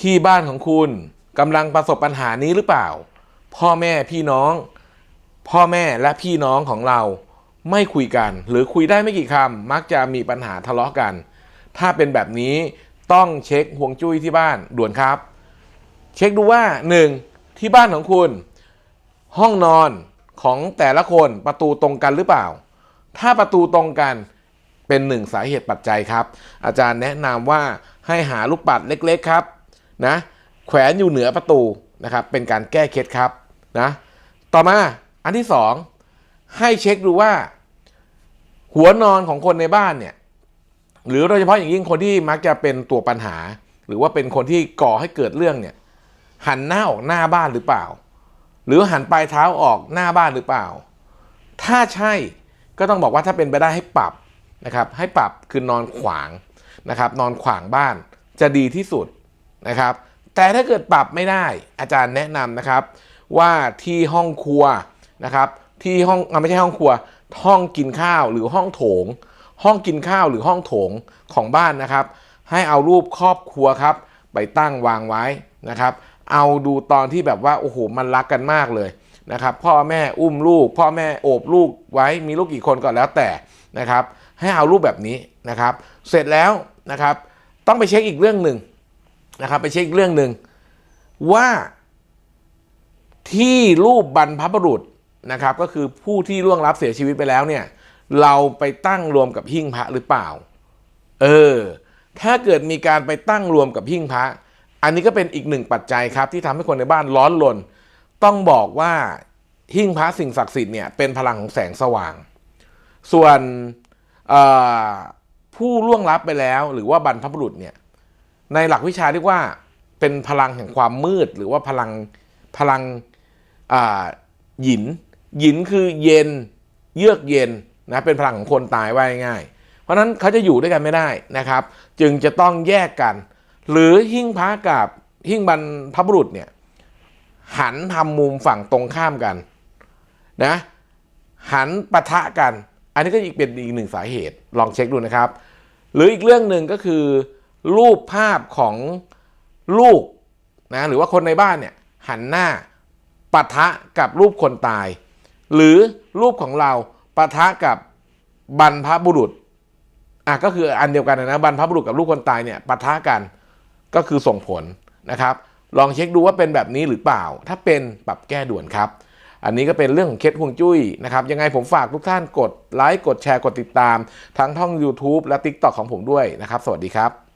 ที่บ้านของคุณกำลังประสบปัญหานี้หรือเปล่า พ่อแม่พี่น้อง พ่อแม่และพี่น้องของเราไม่คุยกัน หรือคุยได้ไม่กี่คำมักจะมีปัญหาทะเลาะกัน ถ้าเป็นแบบนี้ต้องเช็คห่วงจุ้ยที่บ้านด่วนครับ เช็คดูว่า 1. ที่บ้านของคุณ ห้องนอนของแต่ละคนประตูตรงกันหรือเปล่า ถ้าประตูตรงกันเป็นหนึ่งสาเหตุปัจจัยครับ อาจารย์แนะนำว่าให้หาลูกปัดเล็ก ๆ ครับ นะแขวนอยู่เหนือประตูนะครับเป็นการแก้เคล็ดครับนะต่อมาอันที่สองให้เช็คดูว่า หัวนอนของคนในบ้านเนี่ยหรือโดยเฉพาะอย่างยิ่งคนที่มักจะเป็นตัวปัญหา หรือว่าเป็นคนที่ก่อให้เกิดเรื่องเนี่ยหันหน้าออกหน้าบ้านหรือเปล่า หรือหันปลายเท้าออกหน้าบ้านหรือเปล่า ถ้าใช่ก็ต้องบอกว่าถ้าเป็นไปได้ให้ปรับนะครับให้ปรับคือนอนขวางนะครับนอนขวางบ้านจะดีที่สุด นะครับ แต่ถ้าเกิดปรับไม่ได้อาจารย์แนะนำนะครับ ว่าที่ห้องครัวนะครับที่ห้องอไม่ใช่ห้องครัว ห้องกินข้าวหรือห้องโถง ห้องกินข้าวหรือห้องโถงของบ้านนะครับ ให้เอารูปครอบครัวครับ ไปตั้งวางไว้นะครับ เอาดูตอนที่แบบว่าโอ้โหมันรักกันมากเลยนะครับ พ่อแม่อุ้มลูก พ่อแม่โอบลูกไว้มีลูกกี่คนก็แล้วแต่นะครับ ให้เอารูปแบบนี้นะครับ เสร็จแล้วนะครับ ต้องไปเช็คอีกเรื่องหนึ่ง นะครับไปเช็คเรื่องหนึ่งว่าที่รูปบรรพบุรุษนะครับ ก็คือผู้ที่ล่วงลับเสียชีวิตไปแล้วเนี่ย เราไปตั้งรวมกับหิ้งพระหรือเปล่า เออ ถ้าเกิดมีการไปตั้งรวมกับหิ้งพระ อันนี้ก็เป็นอีกหนึ่งปัจจัยครับ ที่ทำให้คนในบ้านร้อนรนต้องบอกว่าหิ้งพระสิ่งศักดิ์สิทธิ์เนี่ยเป็นพลังของแสงสว่าง ส่วนผู้ล่วงลับไปแล้ว หรือว่าบรรพบุรุษเนี่ย ในหลักวิชาเรียกว่าเป็นพลังแห่งความมืด หรือว่าพลังพลังอ่าหยิน หยินคือเย็นเยือกเย็นนะเป็นพลังของคนตายว่าง่าย เพราะฉะนั้นเขาจะอยู่ด้วยกันไม่ได้นะครับ จึงจะต้องแยกกัน หรือหิ้งพระกับหิ้งบรรพบุรุษเนี่ยหันทำมุมฝั่งตรงข้ามกันนะหันปะทะกัน อันนี้ก็อีกเป็นอีกหนึ่งสาเหตุลองเช็คดูนะครับ หรืออีกเรื่องหนึ่งก็คือ รูปภาพของลูกนะหรือว่าคนในบ้านเนี่ยหันหน้าปะทะกับรูปคนตาย หรือรูปของเราปะทะกับบรรพบุรุษอะก็คืออันเดียวกันนะบรรพบุรุษกับรูปคนตายเนี่ยปะทะกันก็คือส่งผลนะครับ ลองเช็คดูว่าเป็นแบบนี้หรือเปล่า ถ้าเป็นปรับแก้ด่วนครับ อันนี้ก็เป็นเรื่องของเคล็ดห่วงจุ้ยนะครับ ยังไงผมฝากทุกท่านกดไลค์กดแชร์กดติดตาม ทั้งท่อง YouTube และ TikTok ของผมด้วยนะครับ สวัสดีครับ